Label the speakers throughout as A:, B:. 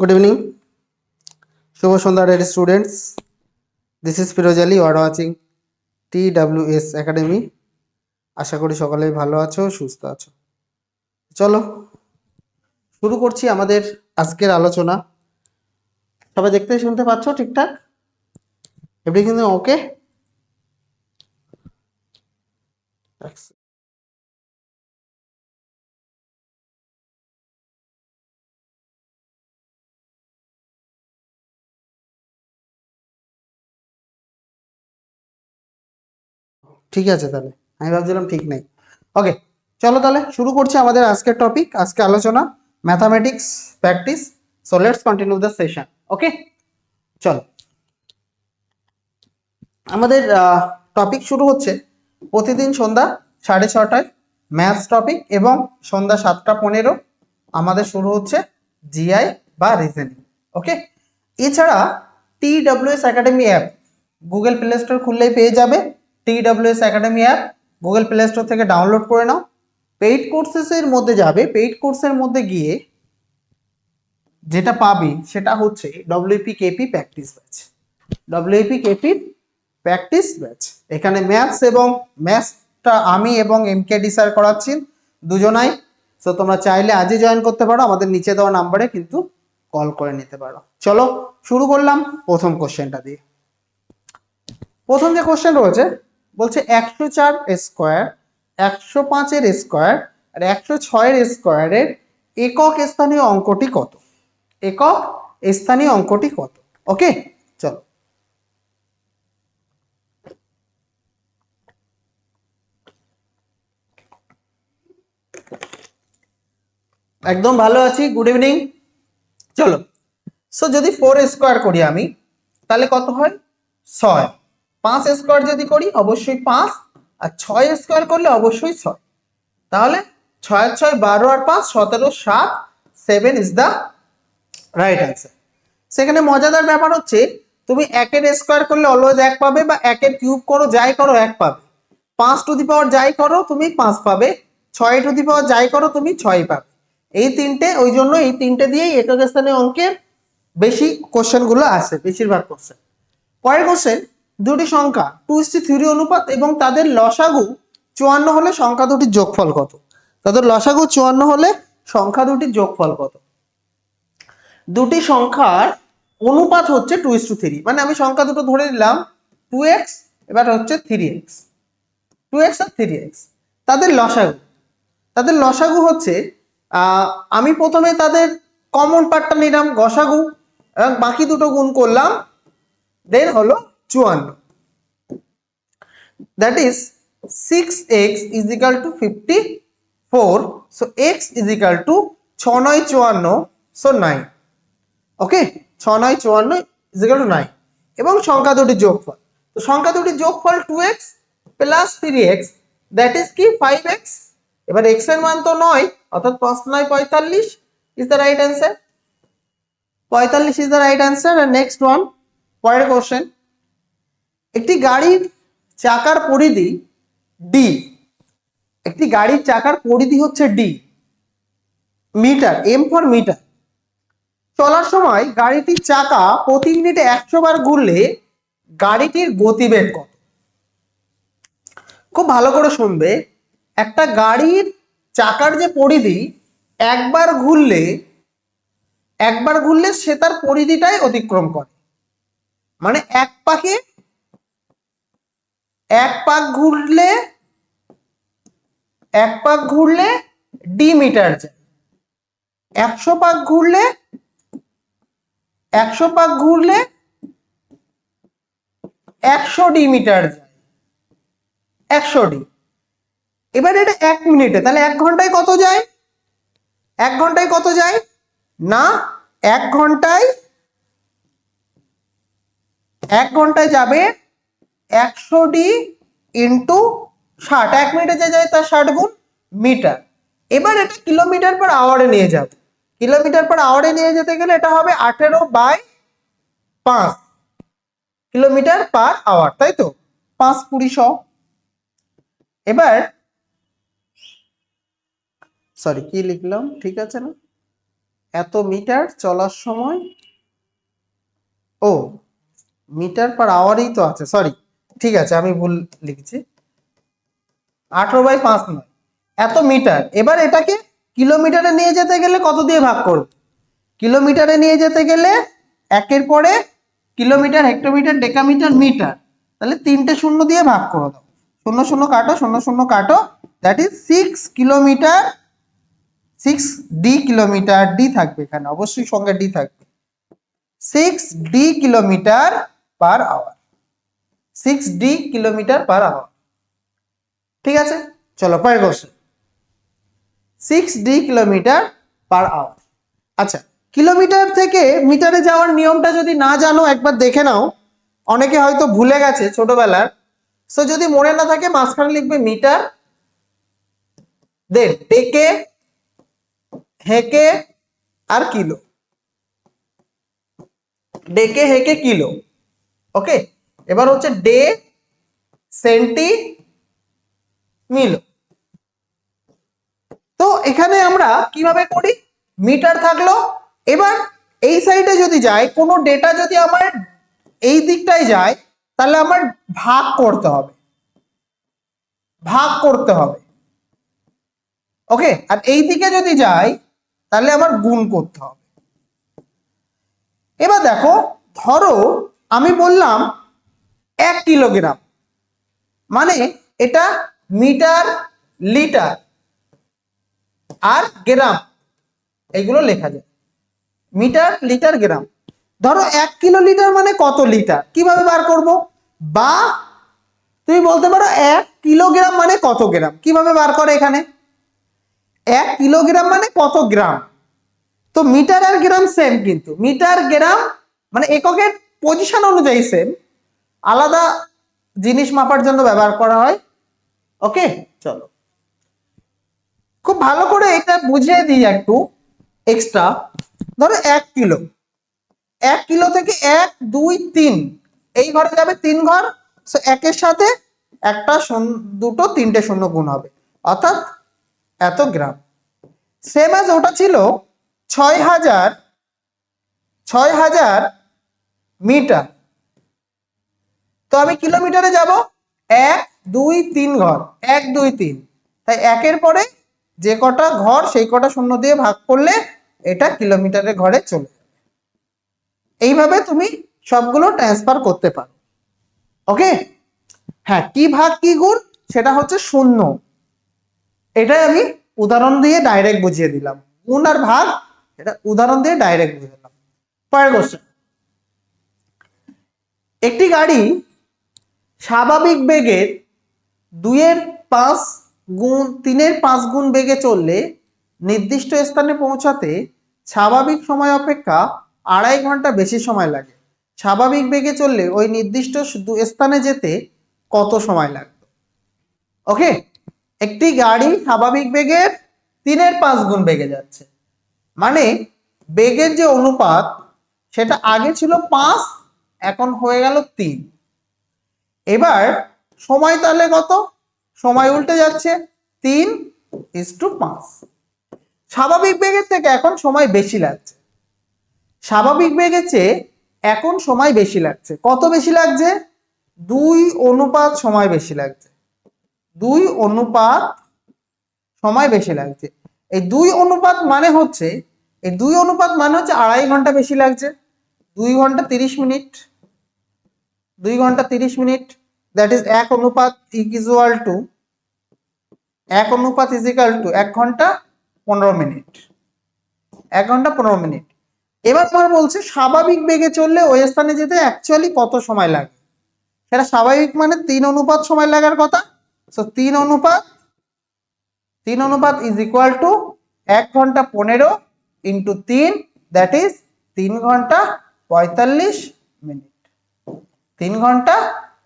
A: Good evening. Shubho Sandhya dear students. This is Firoz Ali. You are watching TWS Academy. আশা করি সকলেই ভালো আছো, সুস্থ আছো চলো, শুরু করছি আমাদের আজকের আলোচনা সবাই দেখতে শুনতে পাচ্ছ ঠিকঠাক এভরিথিং ওকে ঠিক আছে তাহলে। আমি ভাবছিলাম ঠিক নেই। ওকে চলো তাহলে শুরু করছি আমাদের আজকের টপিক আজকে আলোচনা mathematics practice so let's continue the session okay চলো। আমাদের টপিক শুরু হচ্ছে প্রতিদিন সন্ধ্যা সাড়ে ছটায় ম্যাথস টপিক এবং সন্ধ্যা সাতটা পনেরো আমাদের শুরু হচ্ছে জিআই বা রিজনিং ওকে এছাড়া T WS academy app Google Play Store খুললেই পেয়ে যাবে। T WS academy app Google Play Store থেকে ডাউনলোড করে নাও। পেইড কোর্সেসের মধ্যে যাবে পেইড কোর্সের মধ্যে গিয়ে যেটা পাবি সেটা হচ্ছে WP KP practice batch WP KP practice batch এখানে ম্যাথস এবং ম্যাথসটা আমি এবং এম কে স্যার করাচ্ছি দুজনাই। সো তোমরা চাইলে আজই জয়েন করতে পারো, আমাদের নিচে দেওয়া নাম্বারে কিন্তু কল করে নিতে পারো। চলো, শুরু করলাম প্রথম কোশ্চেনটা দিয়ে। প্রথম যে কোশ্চেন রয়েছে বলছে একশো চার স্কোয়ার, একশো পাঁচের স্কোয়ার আর একশো ছয়ের স্কোয়ারের একক স্থানীয় অঙ্কটি কত? একক স্থানীয় অঙ্কটি কত? ওকে, চলো। একদম ভালো আছি গুড ইভিনিং চলো। সো যদি ফোর স্কোয়ার করি আমি, তাহলে কত হয়? ছয়। পাঁচ স্কোয়ার যদি করি, অবশ্যই পাঁচ, আর ছয় স্কোয়ার করলে অবশ্যই ছয়। তাহলে ছয় ছয়, বারো আর পাঁচ, সতেরো, সাত seven is the right answer সেখানে মজাদার ব্যাপার হচ্ছে, তুমি একের স্কোয়ার করলে অলওয়েজ এক পাবে বা একের কিউব করো, যাই করো, এক পাবে। পাঁচ টু দি পাওয়ার যাই করো, তুমি পাঁচ পাবে। ছয় টু দি পাওয়ার যাই করো, তুমি ছয় পাবে। এই তিনটে, ওই জন্য এই তিনটে দিয়েই একক স্থানে অঙ্কের বেশি কোশ্চেনগুলো আসে, বেশিরভাগ কোশ্চেন পরের কোশ্চেন দুটি সংখ্যা টু ইস্টি থ্রি অনুপাত এবং তাদের লসাগু চুয়ান্ন হলে সংখ্যা দুটির যোগফল কত? তাদের লসাগু চুয়ান্ন হলে সংখ্যা দুটির যোগফল কত? দুটি সংখ্যার অনুপাত হচ্ছে টু ইস টু থ্রি মানে আমি সংখ্যা দুটো ধরে নিলাম টু এক্স এবার হচ্ছে থ্রি এক্স টু এক্স আর থ্রি এক্স তাদের লসাগু। তাদের লসাগু হচ্ছে আমি প্রথমে তাদের কমন পার্টটা নিলাম, গসাগু, এবং বাকি দুটো গুণ করলাম দেন হলো চুয়ান্ন। That is six x is equal to fifty four so x is equal to ছ নয় চুয়ান্ন সো নাইন ওকে ছ নয় চুয়ান্ন ইজ ইকাল টু নাইন এবং সংখ্যা দুটির যোগফল। তো সংখ্যা দুটির যোগফল two x plus three x that is কি? ফাইভ এক্স এবার এক্সের মান তো নয়, অর্থাৎ পাঁচ নয়, পঁয়তাল্লিশ ইজ দ্য রাইট অ্যান্সার পঁয়তাল্লিশ is the right answer next one পরের কোশ্চেন একটি গাড়ির চাকার পরিধি ডি একটি গাড়ির চাকার পরিধি হচ্ছে D metre M for metre চলার সময় গাড়িটির চাকা প্রতি মিনিটে একশো বার ঘুরলে গাড়িটির গতিবেগ কত? খুব ভালো করে শুনবে। একটা গাড়ির চাকার যে পরিধি একবার ঘুরলে একবার ঘুরলে সে তার পরিধিটাই অতিক্রম করে। মানে এক পাকে এক পাক ঘুরলে, এক পাক ঘুরলে ডি মিটার যায়। একশো পাক ঘুরলে, একশো পাক ঘুরলে একশো ডি মিটার যায়। একশো ডি এবার এটা এক মিনিটে, তাহলে এক ঘন্টায় কত যায়? এক ঘন্টায় কত যায়? না, এক ঘন্টায় এক ঘন্টায় যাবে একশো ডি ইন্টু ষাট, এক মিনিটে যে যায় তার ষাট গুণ মিটার। এবার এটা কিলোমিটার পর আওয়ারে নিয়ে যাবে। কিলোমিটার পর আওয়ারে নিয়ে যেতে গেলে এটা হবে আঠেরো বাই পাঁচ কিলোমিটার পার আওয়ার তাই তো? পাঁচ কুড়ি শ। এবার সরি কি লিখলাম? ঠিক আছে না? এত মিটার চলার সময়, ও, মিটার পার আওয়ারই তো আছে সরি ঠিক আছে, আমি ভুল লিখেছি। আঠারো বাই পাঁচ নয়। এত মিটার। এবার এটাকে কিলোমিটারে নিয়ে যেতে গেলে কত দিয়ে ভাগ করব? কিলোমিটারে নিয়ে যেতে গেলে একের পরে কিলোমিটার, হেক্টোমিটার, ডেকামিটার, মিটার। তাহলে তিনটে শূন্য দিয়ে ভাগ করে দাও। শূন্য শূন্য কাটো, শূন্য শূন্য কাটো। That is six kilometre six D kilometre D থাকবে এখানে। অবশ্যই সঙ্গে ডি থাকবে। Six D kilometre per hour six D kilometre per hour ঠিক আছে? চলো, পরের question six D kilometre per hour আচ্ছা কিলোমিটার থেকে মিটারে যাওয়ার নিয়মটা যদি না জানো, একবার দেখে নাও। অনেকে হয়তো ভুলে গেছে ছোটবেলার। সো যদি মনে না থাকে, মাঝখানে লিখবে মিটার দেন ডেকে হেকে, আর কিলো। ডেকে হেকে কিলো। ওকে এবার হচ্ছে ডে সেন্টি মিলো তো এখানে আমরা কীভাবে করি? মিটার থাকল। এবার এই সাইডে যদি যাই, কোনো ডেটা যদি আমার এই দিকটায় যায়, তাহলে আমার ভাগ করতে হবে। ভাগ করতে হবে। ওকে? আর এই দিকে যদি যাই, তাহলে আমার গুণ করতে হবে। এবার দেখো, ধরো আমি বললাম এক কিলোগ্রাম। মানে এটা মিটার, লিটার আর গ্রাম। এগুলো লেখা যায়। Metre, litre, gram. ধরো এক কিলো লিটার মানে কত লিটার? কীভাবে বার করব? বা তুমি বলতে পারো এক কিলোগ্রাম মানে কত গ্রাম? কীভাবে বার করে এখানে? এক কিলোগ্রাম মানে কত গ্রাম? তো মিটার আর গ্রাম সেম কিন্তু। মিটার, গ্রাম মানে এককের পজিশন অনুযায়ী সেম আলাদা জিনিস মাপার জন্য ব্যবহার করা হয়। ওকে? চলো। খুব ভালো করে এটা বুঝিয়ে দিই একটু এক্সট্রা ধরো এক কিলো। এক কিলো থেকে এক, দুই, তিন। এই ঘরে যাবে তিন ঘর। সো একের সাথে একটা দুটো তিনটে শূন্য গুণ হবে। অর্থাৎ এত গ্রাম। সেম অ্যাজ ওটা ছিল ছয় হাজার ছয় হাজার মিটার। তো আমি কিলোমিটারে যাব? এক, দুই, তিন ঘর। এক, দুই, তিন। তাই একের পরে যে কটা ঘর, সেই কটা শূন্য দিয়ে ভাগ করলে এটা কিলোমিটারের ঘরে চলে এইভাবে তুমি সবগুলো ট্রান্সফার করতে পারো। ওকে হ্যাঁ কি ভাগ, কি গুণ? সেটা হচ্ছে শূন্য। এটাই আমি উদাহরণ দিয়ে ডাইরেক্ট বুঝিয়ে দিলাম। গুণ আর ভাগ, এটা উদাহরণ দিয়ে ডাইরেক্ট বুঝিয়ে দিলাম পরের কোশ্চেন একটি গাড়ি স্বাভাবিক বেগের দুইয়ের পাঁচ গুণ, তিনের পাঁচ গুণ বেগে চললে নির্দিষ্ট স্থানে পৌঁছাতে স্বাভাবিক সময় অপেক্ষা আড়াই ঘণ্টা বেশি সময় লাগে। স্বাভাবিক বেগে চললে ওই নির্দিষ্ট স্থানে যেতে কত সময় লাগবে ওকে, একটি গাড়ি স্বাভাবিক বেগের তিনের পাঁচ গুণ বেগে যাচ্ছে। মানে বেগের যে অনুপাত, সেটা আগে ছিল পাঁচ, এখন হয়ে গেল তিন। এবার সময় তাহলে কত? সময় উল্টে যাচ্ছে। তিন ইস টু পাঁচ স্বাভাবিক বেগের থেকে এখন সময় বেশি লাগছে। স্বাভাবিক বেগের চেয়ে এখন সময় বেশি লাগছে। কত বেশি লাগছে? দুই অনুপাত সময় বেশি লাগছে। দুই অনুপাত সময় বেশি লাগছে। এই দুই অনুপাত মানে হচ্ছে, এই দুই অনুপাত মানে হচ্ছে আড়াই ঘণ্টা বেশি লাগছে। দুই ঘণ্টা তিরিশ মিনিট। দুই ঘণ্টা তিরিশ মিনিট। দ্যাট ইজ এক অনুপাত ইকুয়াল টু এক অনুপাত ইজিক্যাল টু এক ঘণ্টা পনেরো মিনিট। এক ঘণ্টা পনেরো মিনিট। এবার তোমার বলছে স্বাভাবিক বেগে চললে ওই স্থানে যেতে অ্যাকচুয়ালি কত সময় লাগে? সেটা স্বাভাবিক মানে তিন অনুপাত সময় লাগার কথা। সো তিন অনুপাত তিন অনুপাত ইজ ইকুয়াল টু এক ঘণ্টা পনেরো ইন্টু তিন দ্যাট ইজ তিন ঘণ্টা পঁয়তাল্লিশ মিনিট। তিন ঘণ্টা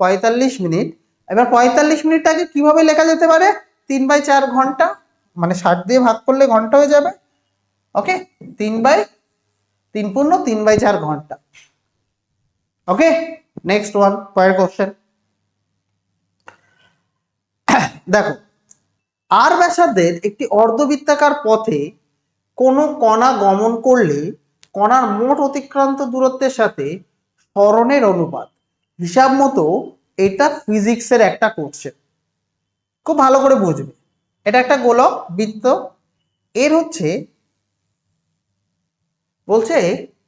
A: পঁয়তাল্লিশ মিনিট। এবার পঁয়তাল্লিশ মিনিটটাকে কীভাবে লেখা যেতে পারে? তিন বাই চার ঘণ্টা মানে ষাট দিয়ে ভাগ করলে ঘণ্টা হয়ে যাবে। ওকে? তিন বাই, তিন পূর্ণ, তিন বাই চার ঘণ্টা। ওকে? নেক্সট ওয়ান পরের কোশ্চেন দেখো, আর ব্যাসার্ধের একটি অর্ধবৃত্তাকার পথে কোনো কণা গমন করলে কণার মোট অতিক্রান্ত দূরত্বের সাথে স্মরণের অনুপাত। হিসাব মতো এটা ফিজিক্সের একটা কোশ্চেন খুব ভালো করে বুঝবে। এটা একটা গোলক বৃত্ত। এর হচ্ছে, বলছে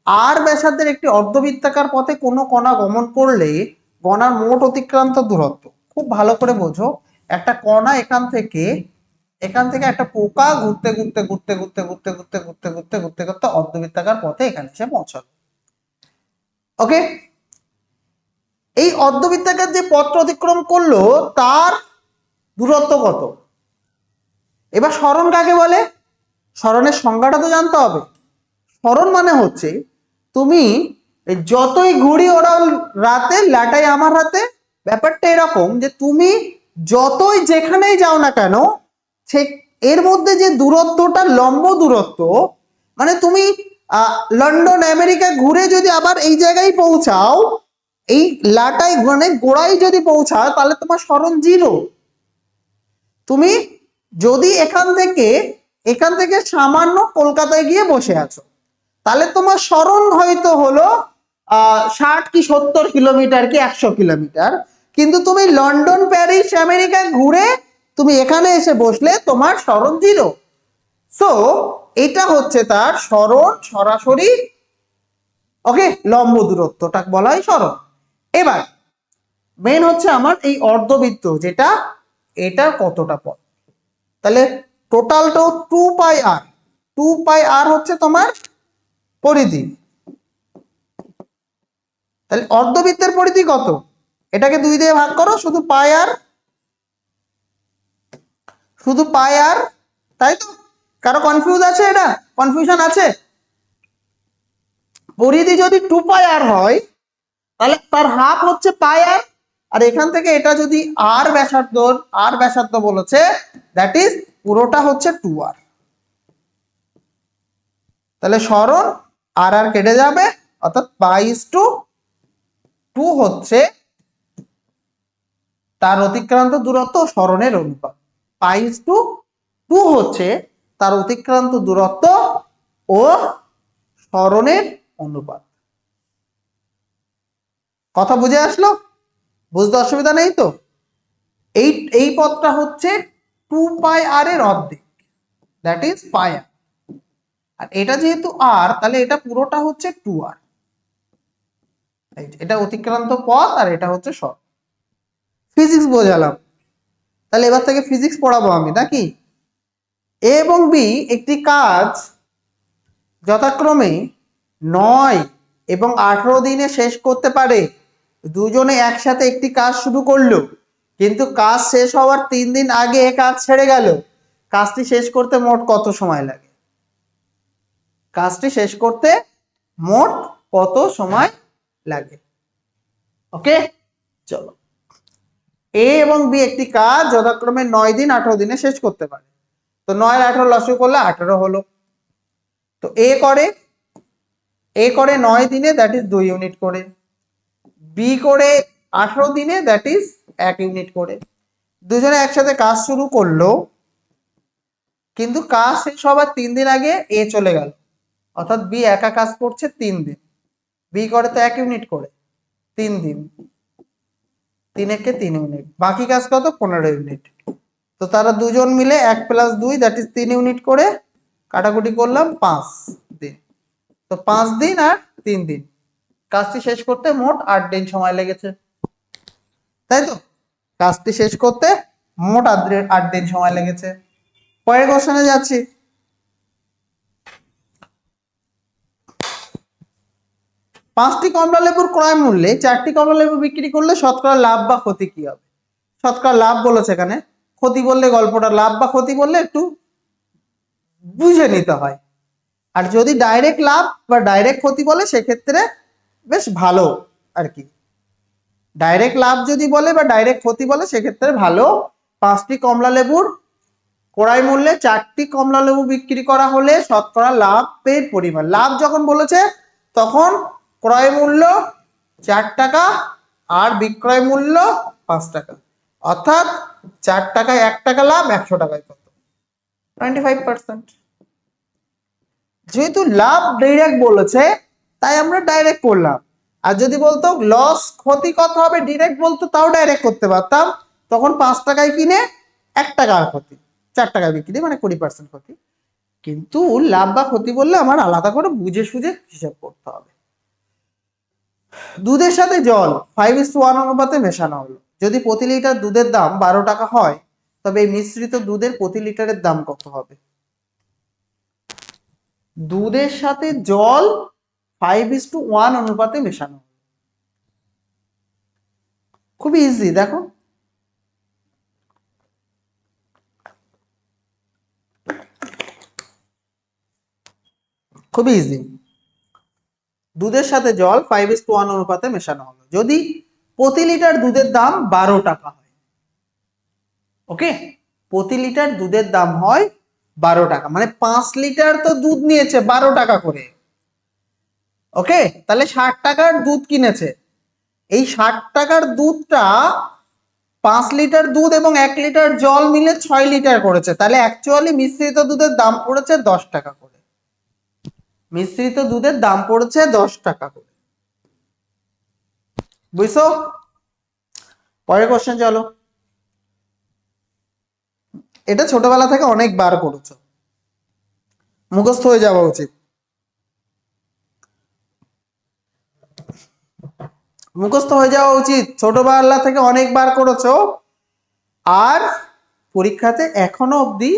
A: আর ব্যাসার্ধের একটি অর্ধবৃত্তাকার পথে কোনো কণা গমন করলে কণার মোট অতিক্রান্ত দূরত্ব। খুব ভালো করে বোঝো। একটা কণা এখান থেকে এখান থেকে একটা পোকা ঘুরতে ঘুরতে ঘুরতে ঘুরতে ঘুরতে ঘুরতে ঘুরতে ঘুরতে ঘুরতে ঘুরতে অর্ধবৃত্তাকার পথে এখানে এসে পৌঁছালো। ওকে এই অর্ধবৃত্তাকার যে পথটা অতিক্রম করল, তার দূরত্ব কত? এবার স্মরণ কাকে বলে? স্মরণের সংজ্ঞাটা তো জানতে হবে। স্মরণ মানে হচ্ছে, তুমি যতই ঘুড়ি ওড়াও রাতে, লাটাই আমার হাতে, ব্যাপারটা এরকম যে তুমি যতই যেখানেই যাও না কেন, সে এর মধ্যে যে দূরত্বটা, লম্ব দূরত্ব মানে তুমি লন্ডন, আমেরিকা ঘুরে যদি আবার এই জায়গায় পৌঁছাও এই লাটাই মানে গোড়ায় যদি পৌঁছাও তাহলে তোমার স্মরণ জিরো তুমি যদি এখান থেকে এখান থেকে সামান্য কলকাতায় গিয়ে বসে আছো, তাহলে তোমার স্মরণ হয়তো হলো ষাট কি সত্তর কিলোমিটার কি একশো কিলোমিটার। কিন্তু তুমি লন্ডন, প্যারিস, আমেরিকা ঘুরে তুমি এখানে এসে বসলে তোমার স্মরণ জিরো সো এটা হচ্ছে তার স্মরণ সরাসরি ওকে লম্ব দূরত্বটা বলা হয় স্মরণ এবার মেন হচ্ছে আমার এই অর্ধবৃত্ত, যেটা এটা কতটা পথ? তাহলে টোটালটাও টু পাই আর টু পাই আর হচ্ছে তোমার পরিধি। তাহলে অর্ধবৃত্তের পরিধি কত? এটাকে দুই দিয়ে ভাগ করো, শুধু পাই আর শুধু পাই আর তাই তো? কারও কনফিউজ আছে এটা? কনফিউশন আছে? পরিধি যদি টু পাই আর হয় তাহলে তার হাফ হচ্ছে পাই আর আর এখান থেকে এটা যদি আর ব্যাসার্ধ আর ব্যাসার্ধ বলেছে দ্যাট ইজ পুরোটা হচ্ছে টু আর তাহলে সরণ আর আর কেটে যাবে, অর্থাৎ বাইশ টু টু হচ্ছে তার অতিক্রান্ত দূরত্ব স্মরণের অনুপাত। বাইশ টু টু হচ্ছে তার অতিক্রান্ত দূরত্ব ও স্মরণের অনুপাত। কথা বুঝে আসলো? বুঝতে অসুবিধা নেই তো? এই এই পথটা হচ্ছে টু পাই আর এর অর্ধেক। দ্যাট ইজ পাই আর। আর এটা যেহেতু আর তাহলে এটা পুরোটা হচ্ছে টু আর। এটা অতিক্রান্ত পথ আর এটা হচ্ছে সর ফিজিক্স বোঝালাম। তাহলে এবার থেকে ফিজিক্স পড়াবো আমি, নাকি? এ এবং বি একটি কাজ যথাক্রমে নয় এবং আঠারো দিনে শেষ করতে পারে। দুজনে একসাথে একটি কাজ শুরু করল। কিন্তু কাজ শেষ হওয়ার তিন দিন আগে এ কাজ ছেড়ে গেল। কাজটি শেষ করতে মোট কত সময় লাগে? কাজটি শেষ করতে মোট কত সময় লাগে? ওকে? চলো। এ এবং বি একটি কাজ যথাক্রমে নয় দিন, আঠারো দিনে শেষ করতে পারে। তো নয়, আঠারো লসু করলে আঠারো হলো। তো এ করে এ করে নয় দিনে দ্যাট ইজ দুই ইউনিট করে। বি করে আঠারো দিনে দ্যাট ইজ এক ইউনিট করে। দুজনে একসাথে কাজ শুরু করল, কিন্তু কাজ শেষ হবার তিন দিন আগে এ চলে গেল। অর্থাৎ বি একা কাজ করছে তিন দিন। বি করে তো এক ইউনিট করে, তিন দিন। তিন একে তিন ইউনিট বাকি কাজ কত? পনেরো ইউনিট তো তারা দুজন মিলে এক প্লাস দুই দ্যাট ইজ তিন ইউনিট করে কাটাকুটি করলাম পাঁচ দিন। তো পাঁচ দিন আর তিন দিন। কাজটি শেষ করতে মোট আট দিন সময় লেগেছে। তাই তো? কাজটি শেষ করতে মোট আট দিন- সময় লেগেছে। পরের কোশ্চেনে যাচ্ছি। পাঁচটি কমলা লেবুর ক্রয় মূল্যে চারটি কমলা লেবু বিক্রি করলে শতকরা লাভ বা ক্ষতি কি হবে? শতকরা লাভ বলেছে এখানে। ক্ষতি বললে গল্পটা, লাভ বা ক্ষতি বললে একটু বুঝে নিতে হয়। আর যদি ডাইরেক্ট লাভ বা ডাইরেক্ট ক্ষতি বলে, সেক্ষেত্রে বেশ ভালো আর কি ডাইরেক্ট লাভ যদি বলে বা ডাইরেক্ট ক্ষতি বলে সেক্ষেত্রে ভালো। পাঁচটি কমলা লেবুর ক্রয় মূল্যে চারটি কমলা লেবু বিক্রি করা হলে শতকরা লাভের পরিমাণ। লাভ যখন বলেছে তখন ক্রয় মূল্য চার টাকা আর বিক্রয় মূল্য পাঁচ টাকা। অর্থাৎ চার টাকায় এক টাকা লাভ একশো টাকায় কত? টোয়েন্টি ফাইভ পার্সেন্ট যেহেতু লাভ ডাইরেক্ট বলেছে তাই আমরা ডাইরেক্ট করলাম। আর যদি বলতো লস ক্ষতি কত হবে ডিরেক্ট বলতো তাও ডাইরেক্ট করতে পারতাম। তখন পাঁচ টাকায় কিনে এক টাকার ক্ষতি, চার টাকায় বিক্রি মানে কুড়ি পার্সেন্ট ক্ষতি। কিন্তু লাভ বা ক্ষতি বললে আমার আলাদা করে বুঝে সুঝে হিসাব করতে হবে। দুধের সাথে জল ফাইভ ইস ওয়ান অনুপাতে মেশানো হলো। যদি প্রতি লিটার দুধের দাম বারো টাকা হয়, তবে এই মিশ্রিত দুধের প্রতি লিটারের দাম কত হবে? দুধের সাথে জল ফাইভ ইস টু ওয়ান অনুপাতে মেশানো খুবই ইজি দেখো। খুবই ইজি দুধের সাথে জল ফাইভ ইস টু ওয়ান অনুপাতে মেশানো হলো যদি প্রতি লিটার দুধের দাম বারো টাকা হয় ওকে প্রতি লিটার দুধের দাম হয় বারো টাকা। মানে পাঁচ লিটার তো দুধ নিয়েছে, বারো টাকা করে। ওকে তাহলে ষাট টাকার দুধ কিনেছে। এই ষাট টাকার দুধটা পাঁচ লিটার দুধ এবং এক লিটার জল মিলে ছয় লিটার করেছে। তাহলে অ্যাকচুয়ালি মিশ্রিত দুধের দাম পড়েছে দশ টাকা করে। মিশ্রিত দুধের দাম পড়েছে দশ টাকা করে। বুঝছ? পরের কোশ্চেন চলো। এটা ছোটবেলা থেকে অনেকবার করেছ। মুখস্থ হয়ে যাওয়া উচিত। মুখস্থ হয়ে যাওয়া উচিত। ছোটবেলা থেকে অনেকবার করেছ, আর পরীক্ষাতে এখনও অবধি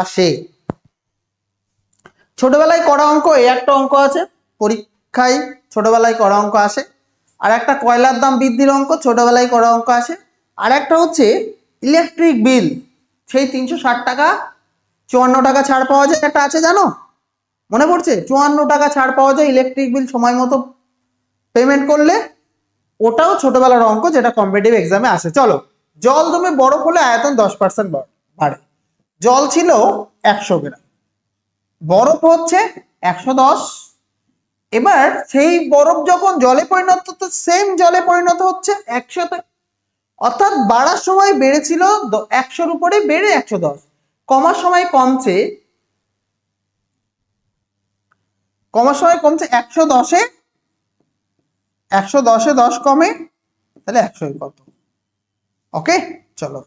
A: আসে। ছোটবেলায় করা অঙ্ক, এই একটা অঙ্ক আছে, পরীক্ষায় ছোটবেলায় করা অঙ্ক আসে। আর একটা কয়লার দাম বৃদ্ধির অঙ্ক, ছোটবেলায় করা অঙ্ক আসে। আর একটা হচ্ছে ইলেকট্রিক বিল, সেই তিনশো ষাট টাকা, চুয়ান্ন টাকা ছাড় পাওয়া যায়। একটা আছে জানো? মনে পড়ছে? চুয়ান্ন টাকা ছাড় পাওয়া যায় ইলেকট্রিক বিল সময় মতো পেমেন্ট করলে। ওটাও ছোটবেলার অঙ্ক যেটা কম্পিটিভ এক্সামে আসে। চলো জল জমে বরফ হলে আয়তন দশ পার্সেন্ট বাড়ে। জল ছিল একশো গ্রাম। বরফ হচ্ছে একশো দশ। এবার সেই বরফ যখন জলে পরিণত, তো সেম জলে পরিণত হচ্ছে একশোতে। অর্থাৎ বাড়ার সময় বেড়েছিল একশোর উপরে বেড়ে একশো দশ। কমার সময় কমছে, কমার সময় কমছে একশো দশে একশো দশে দশ কমে, তাহলে একশোই কত? ওকে, চলো।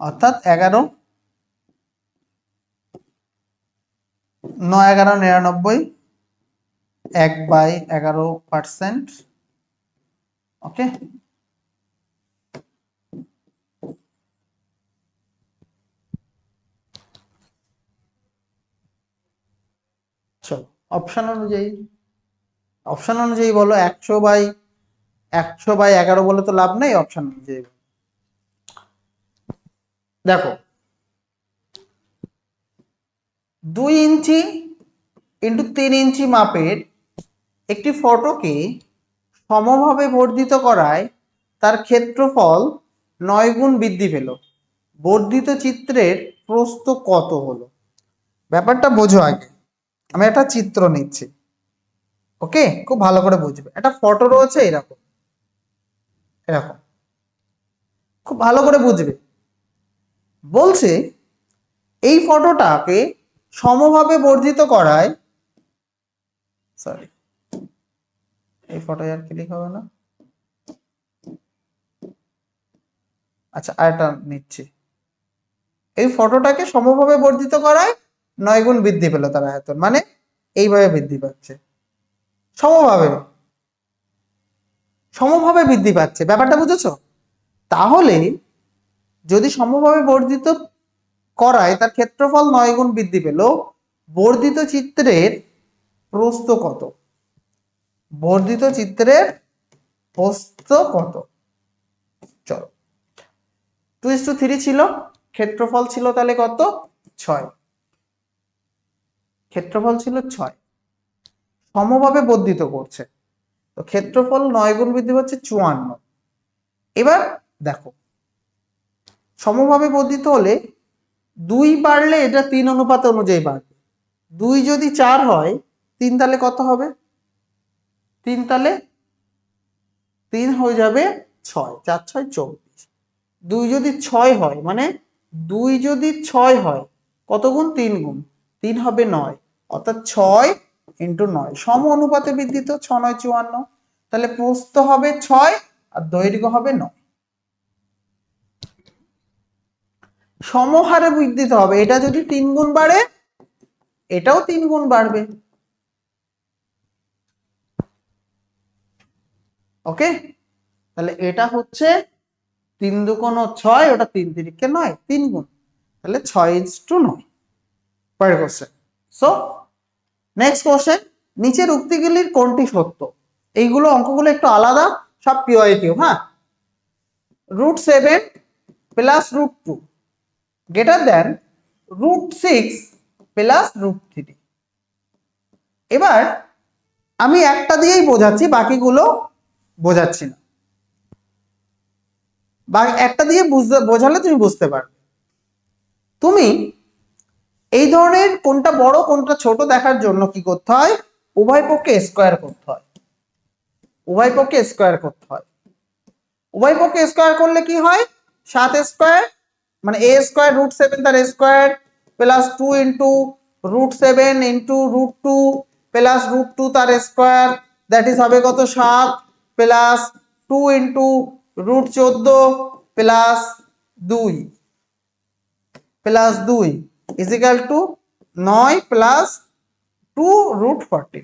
A: অর্থাৎ এগারো, নয় এগারো নিরানব্বই, এক বাই এগারো পার্সেন্ট। ওকে? চলো, অপশন অনুযায়ী অপশন অনুযায়ী বলো একশো বাই একশো বাই এগারো বলে তো লাভ নেই অপশন অনুযায়ী। দেখো, দুই ইঞ্চি ইন্টু তিন ইঞ্চি মাপের একটি ফটোকে সমভাবে বর্ধিত করায় তার ক্ষেত্রফল নয় গুণ বৃদ্ধি পেল। বর্ধিত চিত্রের প্রস্থ কত হলো? ব্যাপারটা বোঝো আগে। আমি একটা চিত্র নিচ্ছি। ওকে? খুব ভালো করে বুঝবে। একটা ফটো রয়েছে এরকম। এরকম। খুব ভালো করে বুঝবে। বলছে, এই ফটোটাকে সমভাবে বর্ধিত করায় সরি এই ফটো আর ক্লিক হবে না? আচ্ছা আরেকটা নিচ্ছি। এই ফটোটাকে সমভাবে বর্ধিত করায় নয় গুণ বৃদ্ধি পেল তার আয়তন। মানে এইভাবে বৃদ্ধি পাচ্ছে। সমভাবে সমভাবে বৃদ্ধি পাচ্ছে। ব্যাপারটা বুঝেছ? তাহলে যদি সমভাবে বর্ধিত করায় তার ক্ষেত্রফল নয় গুণ বৃদ্ধি পেল, বর্ধিত চিত্রের প্রস্থ কত? বর্ধিত চিত্রের প্রস্থ কত? চলো। টু ইস টু থ্রি ছিল, ক্ষেত্রফল ছিল তাহলে কত? ছয়। ক্ষেত্রফল ছিল ছয়। সমভাবে বর্ধিত করছে। তো ক্ষেত্রফল নয় গুণ বৃদ্ধি পাচ্ছে চুয়ান্ন। এবার দেখো, সমভাবে বর্ধিত হলে দুই বাড়লে এটা তিন অনুপাত অনুযায়ী বাড়বে। দুই যদি চার হয়, তিন তাহলে কত হবে? তিন তাহলে তিন হয়ে যাবে ছয়, চার, ছয় চব্বিশ দুই যদি ছয় হয় মানে দুই যদি ছয় হয়, কত গুণ? তিন গুণ। তিন হবে নয়। অর্থাৎ ছয় ইন্টু নয়। সম অনুপাতে বৃদ্ধি তো ছ নয় চুয়ান্ন। তাহলে প্রস্থ হবে ছয় আর দৈর্ঘ্য হবে নয়। সমহারে বৃদ্ধি হবে। এটা যদি তিন গুণ বাড়ে, এটাও তিন গুণ বাড়বে। ওকে? তাহলে এটা হচ্ছে তিন দুগুণ ছয়, ওটা তিন তিরিকে নয়, তিন গুণ। তাহলে ছয় ইজ টু নয়। কোশ্চেন সো নেক্সট কোশ্চেন নিচের উক্তিগুলির কোনটি সত্য? এইগুলো অঙ্কগুলো একটু আলাদা, সব পিওয়াইটিভ হ্যাঁ? Root seven plus root two greater than root six plus root three এবার আমি একটা দিয়েই বোঝাচ্ছি, বাকিগুলো বোঝাচ্ছি না। বা একটা দিয়ে বুঝতে বোঝালে তুমি বুঝতে পারবে। তুমি এই ধরনের কোনটা বড়, কোনটা ছোট দেখার জন্য কি করতে হয়? উভয় পক্ষে স্কোয়ার করতে হয়। উভয় পক্ষে স্কোয়ার করতে হয়। উভয় পক্ষে স্কোয়ার করলে কি হয়? সাত স্কোয়ার মানে এ স্কোয়ার রুট সেভেন তার square plus two into root seven into root two plus root two তার স্কোয়ার দ্যাট ইজ হবে কত সাত প্লাস টু ইন্টু রুট চোদ্দ প্লাস দুই প্লাস দুই। ইজিক্যাল টু নয় প্লাস টু রুট ফর্টি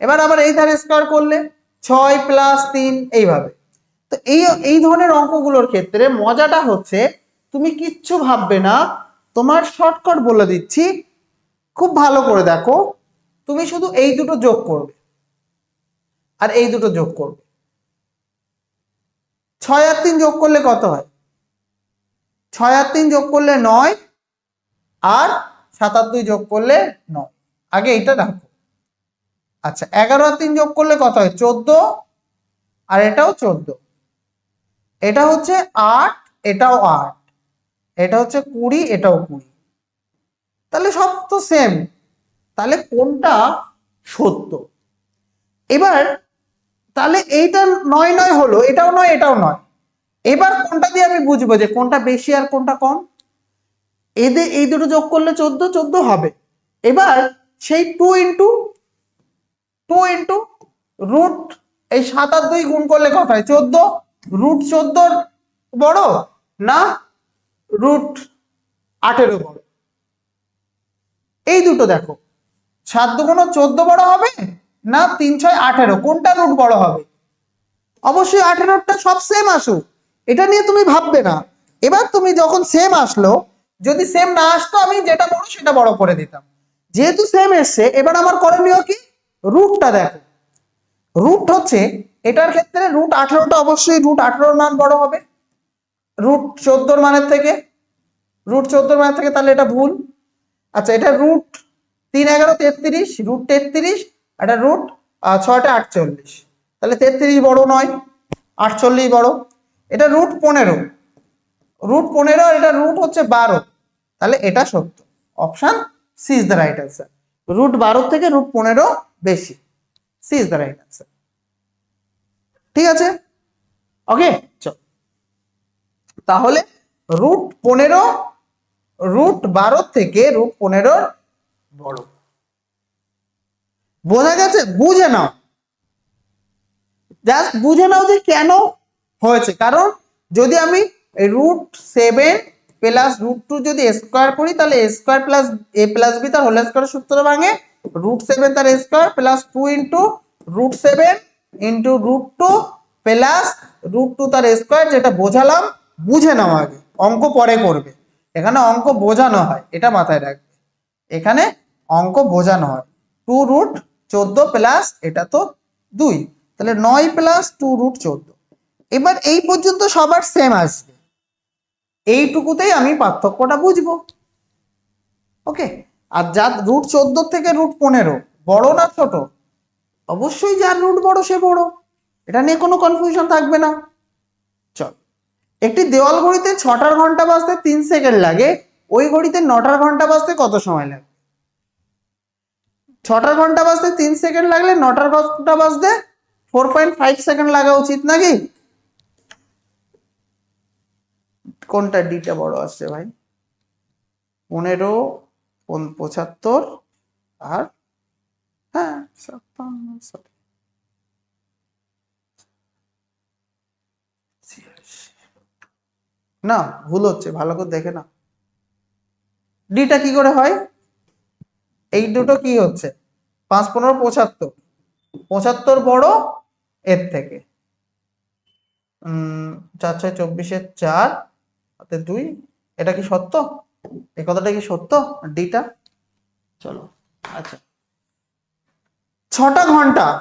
A: এবার আবার এই ধারে স্কোয়ার করলে ছয় প্লাস তিন, এইভাবে। তো এই এই ধরনের অঙ্কগুলোর ক্ষেত্রে মজাটা হচ্ছে, তুমি কিচ্ছু ভাববে না, তোমার শর্টকাট বলে দিচ্ছি, খুব ভালো করে দেখো, তুমি শুধু এই দুটো যোগ করবে, আর এই দুটো যোগ করবে। ছয় আর তিন যোগ করলে কত হয়? ছয় আর তিন যোগ করলে নয় আর সাত আর দুই যোগ করলে নয়। আগে এইটা রাখো। আচ্ছা এগারো আর তিন যোগ করলে কত হয়? চোদ্দ। আর এটাও চোদ্দ। এটা হচ্ছে আট, এটাও আট। এটা হচ্ছে কুড়ি, এটাও কুড়ি। তাহলে সব তো সেম তাহলে কোনটা সত্য? এবার তাহলে এইটা নয় নয় হলো, এটাও নয় এটাও নয়। এবার কোনটা দিয়ে আমি বুঝব যে কোনটা বেশি আর কোনটা কম? এদের, এই দুটো যোগ করলে চোদ্দ চোদ্দ হবে। এবার সেই two into two into root এই সাত আর দুই গুণ করলে কত হয়? চোদ্দ। রুট চোদ্দোর বড় না রুট আঠেরো বড় এই দুটো দেখো। সাত দুগুণ চোদ্দ বড় হবে না তিন ছয় আঠেরো? কোনটা রুট বড় হবে? অবশ্যই আঠেরোটা সব সেম আসুক। এটা নিয়ে তুমি ভাববে না। এবার তুমি যখন সেম আসলো যদি সেম না আসতো, আমি যেটা বড় সেটা বড় করে দিতাম। যেহেতু সেম এসছে, এবার আমার করণীয় কি? রুটটা দেখো। রুট হচ্ছে, এটার ক্ষেত্রে রুট আঠেরোটা, অবশ্যই রুট আঠেরোর মান বড় হবে। রুট চোদ্দোর মানের থেকে রুট চোদ্দোর মানের থেকে তাহলে এটা ভুল। আচ্ছা এটা রুট তিন, এগারো, তেত্রিশ রুট তেত্রিশ এটা রুট ছয়টা, আটচল্লিশ। তাহলে তেত্রিশ বড় নয়, আটচল্লিশ বড়। এটা রুট পনেরো। রুট পনেরো এটা রুট হচ্ছে বারো। তাহলে এটা সত্য। Option C is the right answer root বারো থেকে রুট পনেরো বেশি। C is the right answer ঠিক আছে? ওকে চল। তাহলে রুট পনেরো রুট বারো থেকে রুট পনেরোর বড়। বোঝা গেছে? বুঝে নাও। জাস্ট বুঝে নাও যে কেন হয়েছে। কারণ যদি আমি root seven plus root two যদি স্কোয়ার করি, তাহলে square plus A plus B তার হোল স্কোয়ার সূত্র ভাঙে। রুট সেভেন তার square plus two into root seven into root two plus root two তার স্কোয়ার যেটা বোঝালাম, বুঝে নাও আগে। অঙ্ক পরে করবে। এখানে অঙ্ক বোঝানো হয়, এটা মাথায় রাখবে। এখানে অঙ্ক বোঝানো হয়। টু রুট চোদ্দ প্লাস এটা তো দুই। তাহলে নয় প্লাস টু রুট চোদ্দ। এবার এই পর্যন্ত সবার সেম আসবে। এইটুকুতেই আমি পার্থক্যটা বুঝব। ওকে আর যার রুট চোদ্দ থেকে রুট পনেরো, বড় না ছোট, অবশ্যই যার রুট বড় সে বড়। এটা নিয়ে কোনো কনফিউশন থাকবে না। চল। একটি দেওয়াল ঘড়িতে ছটার ঘণ্টা বাজতে তিন সেকেন্ড লাগে, ওই ঘড়িতে নটার ঘণ্টা বাজতে কত সময় লাগে? ছটার ঘণ্টা বাজতে তিন সেকেন্ড লাগলে নটার ঘণ্টা বাজতে ফোর পয়েন্ট ফাইভ সেকেন্ড লাগা উচিত নাকি? কোনটা ডিটা বড় আসছে ভাই? পনেরো পঁচাত্তর আর হ্যাঁ না, ভুল হচ্ছে, ভালো করে দেখে না ডিটা কি করে হয়? এই দুটো কি হচ্ছে? পাঁচ, পনেরো, পঁচাত্তর। পঁচাত্তর বড় এর থেকে। উম, চার, ছয়, চব্বিশের চার। দুই, এটা কি সত্য? এই কথাটা কি সত্য? ডিটা? চলো আচ্ছা। ছটা ঘণ্টা।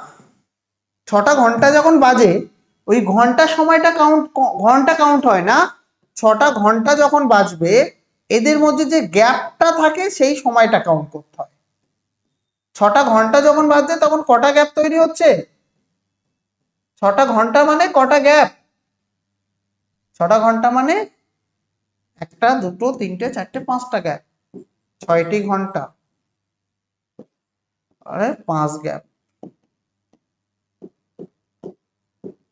A: ছটা ঘণ্টা যখন বাজে, ওই ঘণ্টা সময়টা কাউন্ট ঘণ্টা কাউন্ট হয় না। ছটা ঘণ্টা যখন বাজবে, এদের মধ্যে যে গ্যাপটা থাকে, সেই সময়টা কাউন্ট করতে হয়। ছটা ঘণ্টা যখন বাজছে, তখন কটা গ্যাপ তৈরি হচ্ছে? ছটা ঘণ্টা মানে কটা গ্যাপ? ছটা ঘণ্টা মানে একটা, দুটো, তিনটে, চারটে, পাঁচটা গ্যাপ ছয়টি ঘণ্টা। আরে, পাঁচ গ্যাপ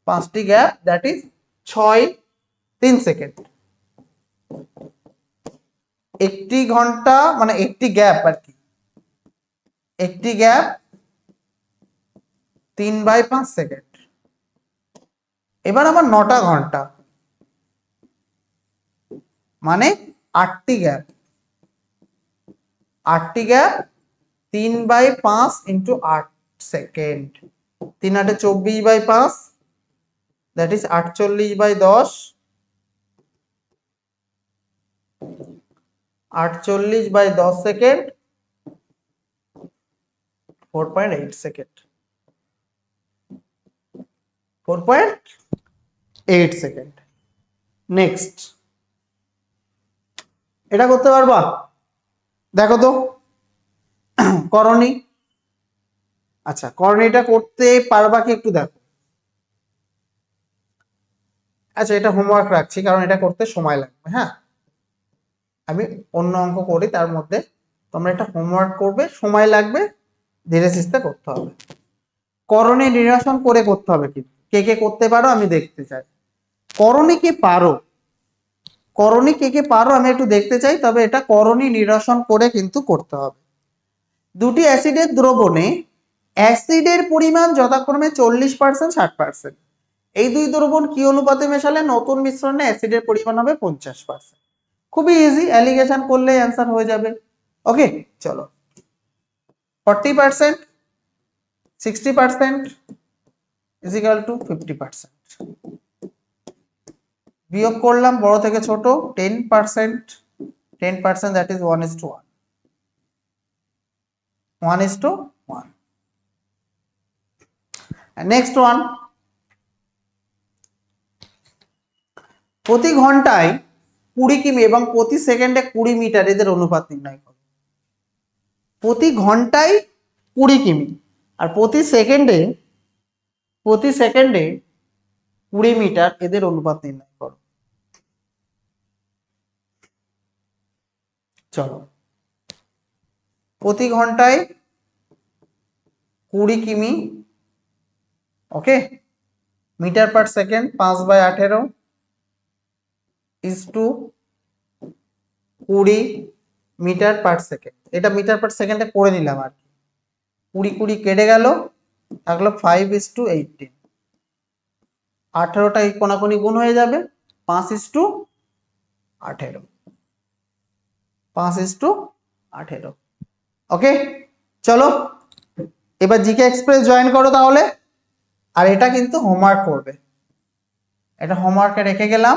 A: পাঁচটি গ্যাপ দ্যাট ইজ ছয়, তিন সেকেন্ড একটি ঘণ্টা মানে একটি গ্যাপ আর কি। একটি গ্যাপ তিন বাই পাঁচ সেকেন্ড এবার আমার নটা ঘণ্টা। মানে আটটি গ্যাপ আটটি গ্যাপ তিন বাই পাঁচ ইন্টু আট সেকেন্ড তিন আটে চব্বিশ বাই পাঁচ দ্যাট ইজ আটচল্লিশ বাই দশ। আটচল্লিশ বাই দশ second four point eight second four point eight second next এটা করতে পারবা? দেখো তো। করণী আচ্ছা করণীটা করতে পারবা কি একটু দেখো। আচ্ছা এটা হোমওয়ার্ক রাখছি, কারণ এটা করতে সময় লাগবে হ্যাঁ? আমি অন্য অঙ্ক করি, তার মধ্যে তোমরা এটা হোমওয়ার্ক করবে, সময় লাগবে, ধীরে সুস্থে করতে হবে। করণী নিরসন করে করতে হবে কিন্তু। কে কে করতে পারো আমি দেখতে চাই। করণী কি পারো? করণী কে কে পারো আমি একটু দেখতে চাই, তবে এটা করণী নিরসন করে কিন্তু করতে হবে। দুটি অ্যাসিডের দ্রবণে অ্যাসিডের পরিমাণ যথাক্রমে চল্লিশ পার্সেন্ট ষাট পার্সেন্ট এই দুই দ্রবণ কি অনুপাতে মেশালে? নতুন মিশ্রণে অ্যাসিডের পরিমাণ হবে পঞ্চাশ পার্সেন্ট খুবই ইজি অ্যালিগেশন করলে অ্যান্সার হয়ে যাবে। ওকে চলো। Forty percent sixty percent is equal to fifty percent বিয়োগ করলাম, বড় থেকে ছোট ten percent ten percent that is one is to one one is to one next one প্রতি ঘন্টায় কুড়ি কিমি এবং প্রতি সেকেন্ডে কুড়ি মিটার, এদের অনুপাত নির্ণয় করো। প্রতি ঘন্টায় কুড়ি কিমি আর প্রতি সেকেন্ডে প্রতি সেকেন্ডে কুড়ি মিটার, এদের অনুপাত নির্ণয় করো চলো। প্রতি ঘন্টায় কুড়ি কিমি ওকে মিটার পার সেকেন্ড, পাঁচ বাই আঠেরো ইস টু কুড়ি মিটার পার সেকেন্ড। এটা মিটার পার সেকেন্ডে করে নিলাম আর কি। কুড়ি কুড়ি কেটে গেল, থাকল ফাইভ ইস টু এইটিন আঠেরোটা কোনাকুনি গুণ হয়ে যাবে, পাঁচ ইস টু আঠেরো। পাঁচ ইস টু আঠেরো। ওকে চলো, এবার জিকে এক্সপ্রেস জয়েন করো তাহলে। আর এটা কিন্তু হোমওয়ার্ক করবে। এটা হোমওয়ার্কে রেখে গেলাম।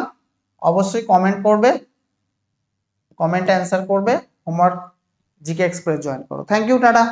A: অবশ্যই কমেন্ট করবে। কমেন্ট অ্যান্সার করবে। হোমওয়ার্ক জিকে এক্সপ্রেস জয়েন করো। Thank you tata.